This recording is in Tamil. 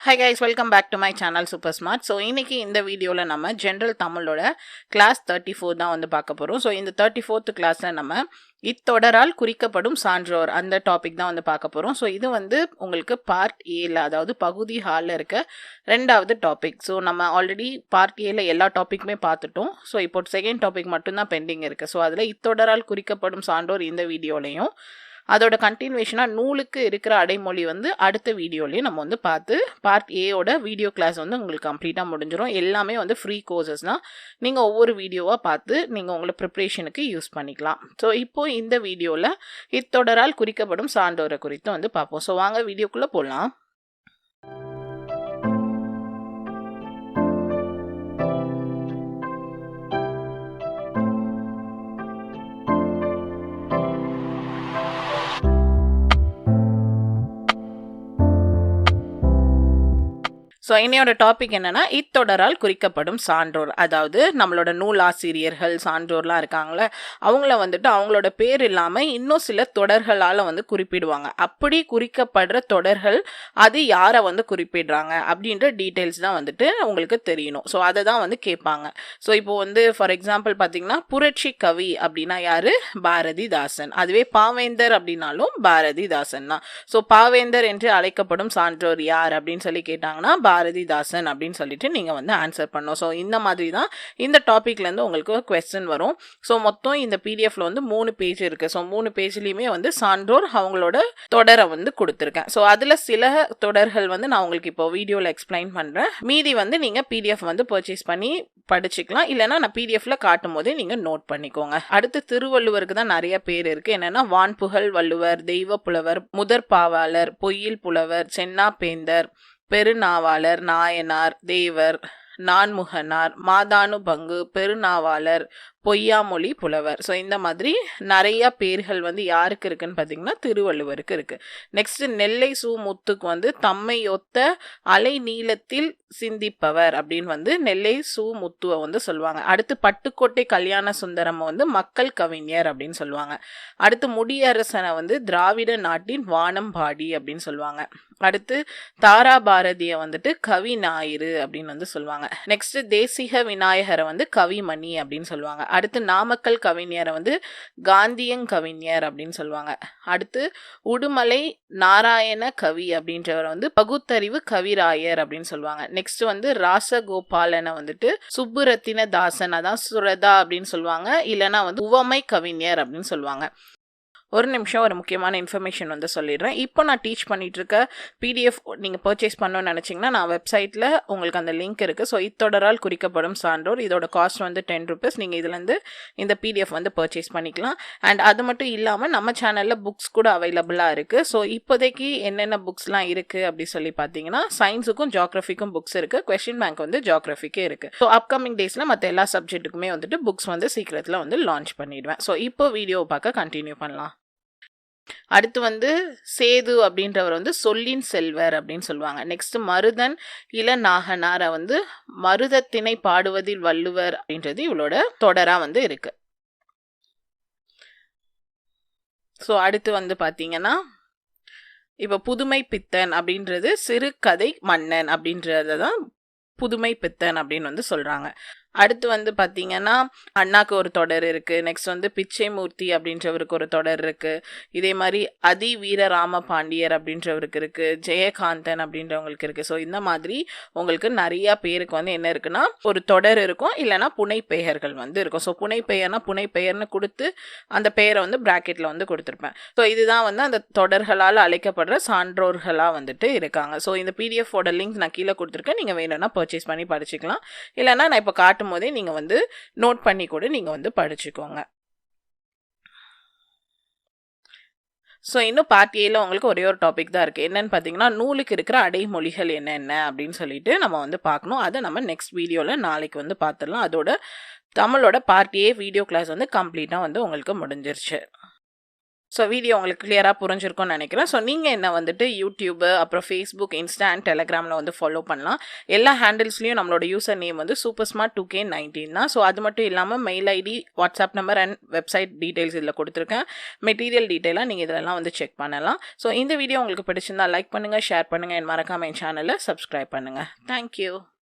Hi guys welcome back to my channel super smart so இன்றைக்கி இந்த வீடியோவில் நம்ம ஜென்ரல் தமிழோட கிளாஸ் தேர்ட்டி ஃபோர் தான் வந்து பார்க்க போகிறோம் ஸோ இந்த தேர்ட்டி ஃபோர்த் கிளாஸில் நம்ம இத்தொடரால் குறிக்கப்படும் சான்றோர் அந்த டாபிக் தான் வந்து பார்க்க போகிறோம் ஸோ இது வந்து உங்களுக்கு பார்ட் ஏல அதாவது பகுதி ஹாலில் இருக்க ரெண்டாவது டாபிக் ஸோ நம்ம ஆல்ரெடி பார்ட் ஏல எல்லா டாப்பிக்குமே பார்த்துட்டோம். ஸோ இப்போ செகண்ட் டாபிக் மட்டும்தான் பெண்டிங் இருக்குது ஸோ அதில் இத்தொடரால் குறிக்கப்படும் சான்றோர் இந்த வீடியோலையும் அதோட கண்டினியூஷனாக நூலுக்கு இருக்கிற அடைமொழி வந்து அடுத்த வீடியோலையும் நம்ம வந்து பார்த்து பார்ட் ஏயோட வீடியோ கிளாஸ் வந்து உங்களுக்கு கம்ப்ளீட்டாக முடிஞ்சிடும் எல்லாமே வந்து ஃப்ரீ கோர்சஸ் தான். நீங்கள் ஒவ்வொரு வீடியோவாக பார்த்து நீங்கள் உங்களை ப்ரிப்ரேஷனுக்கு யூஸ் பண்ணிக்கலாம். ஸோ இப்போ இந்த வீடியோவில் இத்தொடரால் குறிக்கப்படும் சான்றோரை குறித்து வந்து பார்ப்போம். ஸோ வாங்க வீடியோக்குள்ளே போகலாம் ஸோ என்னையோட டாபிக் என்னென்னா இத்தொடரால் குறிக்கப்படும் சான்றோர். அதாவது நம்மளோட நூலாசிரியர்கள் சான்றோர்லாம் இருக்காங்களே அவங்கள வந்துட்டு அவங்களோட பேர் இல்லாமல் இன்னும் சில தொடர்களால் வந்து குறிப்பிடுவாங்க. அப்படி குறிக்கப்படுற தொடர்கள் அது யாரை வந்து குறிப்பிடுறாங்க அப்படின்ற டீட்டெயில்ஸ் தான் வந்துட்டு உங்களுக்கு தெரியணும். ஸோ அதை தான் வந்து கேட்பாங்க. ஸோ இப்போ வந்து ஃபார் எக்ஸாம்பிள் பார்த்தீங்கன்னா புரட்சி கவி அப்படின்னா யார்? பாரதிதாசன். அதுவே பாவேந்தர் அப்படின்னாலும் பாரதிதாசன் தான். ஸோ பாவேந்தர் என்று அழைக்கப்படும் சான்றோர் யார் அப்படின்னு சொல்லி கேட்டாங்கன்னா பாரதிதாசன் அப்படின்னு சொல்லிட்டு நீங்கள் வந்து ஆன்சர் பண்ணணும். ஸோ இந்த மாதிரி தான் இந்த டாப்பிக்லேருந்து உங்களுக்கு கொஸ்டின் வரும். ஸோ மொத்தம் இந்த பிடிஎஃப்ல வந்து மூணு பேஜ் இருக்குது ஸோ மூணு பேஜ்லேயுமே வந்து சான்றோர் அவங்களோட தொடரை வந்து கொடுத்துருக்கேன். ஸோ அதில் சில தொடர்கள் வந்து நான் உங்களுக்கு இப்போ வீடியோவில் எக்ஸ்பிளைன் பண்ணுறேன் மீதி வந்து நீங்கள் பிடிஎஃப் வந்து பர்ச்சேஸ் பண்ணி படிச்சுக்கலாம். இல்லைனா நான் பிடிஎஃப்ல காட்டும் போதே நீங்கள் நோட் பண்ணிக்கோங்க. அடுத்து திருவள்ளுவருக்கு தான் நிறைய பேர் இருக்குது என்னென்னா வான்புகழ் வள்ளுவர் தெய்வ புலவர் முதற் பாவாளர் பொய்யில் புலவர் சென்னா பேந்தர் பெருநாவாளர் நாயனார் தேவர் நான்முகனார் மாதானு பங்கு பெருநாவாளர் பொய்யாமொழி புலவர். ஸோ இந்த மாதிரி நிறைய பேர்கள் வந்து யாருக்கு இருக்குன்னு பார்த்தீங்கன்னா திருவள்ளுவருக்கு இருக்குது நெக்ஸ்ட் நெல்லை சு முத்துக்கு வந்து தம்மை ஒத்த அலை நீளத்தில் சிந்திப்பவர் அப்படின்னு வந்து நெல்லை சு முத்துவை வந்து சொல்லுவாங்க. அடுத்து பட்டுக்கோட்டை கல்யாண சுந்தரம் வந்து மக்கள் கவிஞர் அப்படின்னு சொல்லுவாங்க. அடுத்து முடியரசனை வந்து திராவிட நாட்டின் வானம்பாடி அப்படின்னு சொல்லுவாங்க. அடுத்து தாரா பாரதியை வந்துட்டு கவி ஞாயிறு அப்படின்னு வந்து சொல்லுவாங்க. நெக்ஸ்ட் தேசிக விநாயகரை வந்து கவிமணி அப்படின்னு சொல்லுவாங்க. அடுத்து நாமக்கல் கவிஞரை வந்து காந்தியங் கவிஞர் அப்படின்னு சொல்லுவாங்க. அடுத்து உடுமலை நாராயண கவி அப்படின்றவரை வந்து பகுத்தறிவு கவிராயர் அப்படின்னு சொல்லுவாங்க. நெக்ஸ்ட் வந்து ராசகோபாலனை வந்துட்டு சுப்புரத்தின தாசன் அதான் சுரதா அப்படின்னு சொல்லுவாங்க. இல்லைன்னா வந்து உவமை கவிஞர் அப்படின்னு சொல்லுவாங்க. ஒரு நிமிஷம் ஒரு முக்கியமான இன்ஃபர்மேஷன் வந்து சொல்லிடுறேன். இப்போ நான் டீச் பண்ணிகிட்ருக்க பிடிஎஃப் நீங்கள் பர்ச்சேஸ் பண்ணணும்னு நினச்சிங்கன்னா நான் வெப்சைட்டில் உங்களுக்கு அந்த லிங்க் இருக்குது ஸோ இத்தொடரால் குறிக்கப்படும் சான்றோர். இதோட காஸ்ட் வந்து டென் ருபீஸ் நீங்கள் இதுலேருந்து இந்த பிடிஎஃப் வந்து பர்ச்சேஸ் பண்ணிக்கலாம். அண்ட் அது மட்டும் இல்லாமல் நம்ம சேனலில் புக்ஸ் கூட அவைலபிளாக இருக்குது ஸோ இப்போதைக்கு என்னென்ன புக்ஸ்லாம் இருக்குது அப்படி சொல்லி பார்த்தீங்கன்னா சயின்ஸுக்கும் ஜாக்ரஃபிக்கும் புக்ஸ் இருக்குது கொஷின் பேங்க் வந்து ஜாக்ரஃபிக்கே இருக்குது ஸோ அப்கமிங் டேஸில் மற்ற எல்லா சப்ஜெக்ட்டுக்குமே வந்துட்டு புக்ஸ் வந்து சீக்கிரத்தில் வந்து லான்ச் பண்ணிடுவேன். ஸோ இப்போ வீடியோ பார்க்க கண்டினியூ பண்ணலாம். அடுத்து வந்து சேது அப்படின்றவர் வந்து சொல்லின் செல்வர் அப்படின்னு சொல்லுவாங்க. நெக்ஸ்ட் மருதன் இளநாகனாரை வந்து மருதத்தினை பாடுவதில் வள்ளுவர் அப்படின்றது இவளோட தொடரா வந்து இருக்கு. ஸோ அடுத்து வந்து பார்த்தீங்கன்னா இப்போ புதுமை பித்தன் அப்படின்றது சிறுகதை மன்னன் அப்படின்றத தான் புதுமை பித்தன் அப்படின்னு வந்து சொல்கிறாங்க அடுத்து வந்து பார்த்தீங்கன்னா அண்ணாக்கு ஒரு தொடர் இருக்குது நெக்ஸ்ட் வந்து பிச்சைமூர்த்தி அப்படின்றவருக்கு ஒரு தொடர் இருக்குது இதே மாதிரி அதி வீர ராம பாண்டியர் அப்படின்றவருக்கு இருக்குது ஜெயகாந்தன் அப்படின்றவங்களுக்கு இருக்குது ஸோ இந்த மாதிரி உங்களுக்கு நிறையா பேருக்கு வந்து என்ன இருக்குன்னா ஒரு தொடர் இருக்கும். இல்லைனா புனை பெயர்கள் வந்து இருக்கும். ஸோ புனை புனைப்பெயர்னு புனை பெயர்னு கொடுத்து அந்த பெயரை வந்து ப்ராக்கெட்டில் வந்து கொடுத்துருப்பேன். ஸோ இதுதான் வந்து அந்த தொடர்களால் அழைக்கப்படுற சான்றோர்களாக வந்துட்டு இருக்காங்க. ஸோ இந்த பிடிஎஃபோட லிங்க் நான் கீழே கொடுத்துருக்கேன். நீங்கள் வேணும்னா பர்ச்சேஸ் பண்ணி படிச்சுக்கலாம். இல்லைனா நான் இப்போ காட்டு காட்டும் போதே நீங்கள் வந்து நோட் பண்ணி கூட நீங்கள் வந்து படிச்சுக்கோங்க. ஸோ இன்னும் பார்ட் ஏல உங்களுக்கு ஒரே ஒரு டாபிக் தான் இருக்குது என்னென்னு பார்த்தீங்கன்னா நூலுக்கு இருக்கிற அடைமொழிகள் என்னென்ன அப்படின்னு சொல்லிட்டு நம்ம வந்து பார்க்கணும். அதை நம்ம நெக்ஸ்ட் வீடியோவில் நாளைக்கு வந்து பார்த்துடலாம். அதோட தமிழோட பார்ட் ஏ வீடியோ கிளாஸ் வந்து கம்ப்ளீட்டாக வந்து உங்களுக்கு முடிஞ்சிருச்சு. ஸோ வீடியோ உங்களுக்கு கிளியராக புரிஞ்சிருக்கும்னு நினைக்கிறேன். ஸோ நீங்கள் என்ன வந்துட்டு யூடியூபு அப்புறம் ஃபேஸ்புக் இன்ஸ்டா அண்ட் டெலகிராமில் வந்து ஃபாலோ பண்ணலாம். எல்லா ஹேண்டில்ஸ்லையும் நம்மளோட யூசர் நேம் வந்து super smart two K nineteen தான். ஸோ அது மட்டும் இல்லாமல் mail ID WhatsApp number and website details இதில் கொடுத்துருக்கேன். மெட்டீரியல் டீட்டெயிலாக நீங்கள் இதெல்லாம் வந்து செக் பண்ணலாம். ஸோ இந்த வீடியோ உங்களுக்கு பிடிச்சிருந்தா லைக் பண்ணுங்கள் ஷேர் பண்ணுங்கள் என் மறக்காம என் சேனலை சப்ஸ்கிரைப் பண்ணுங்கள் தேங்க்யூ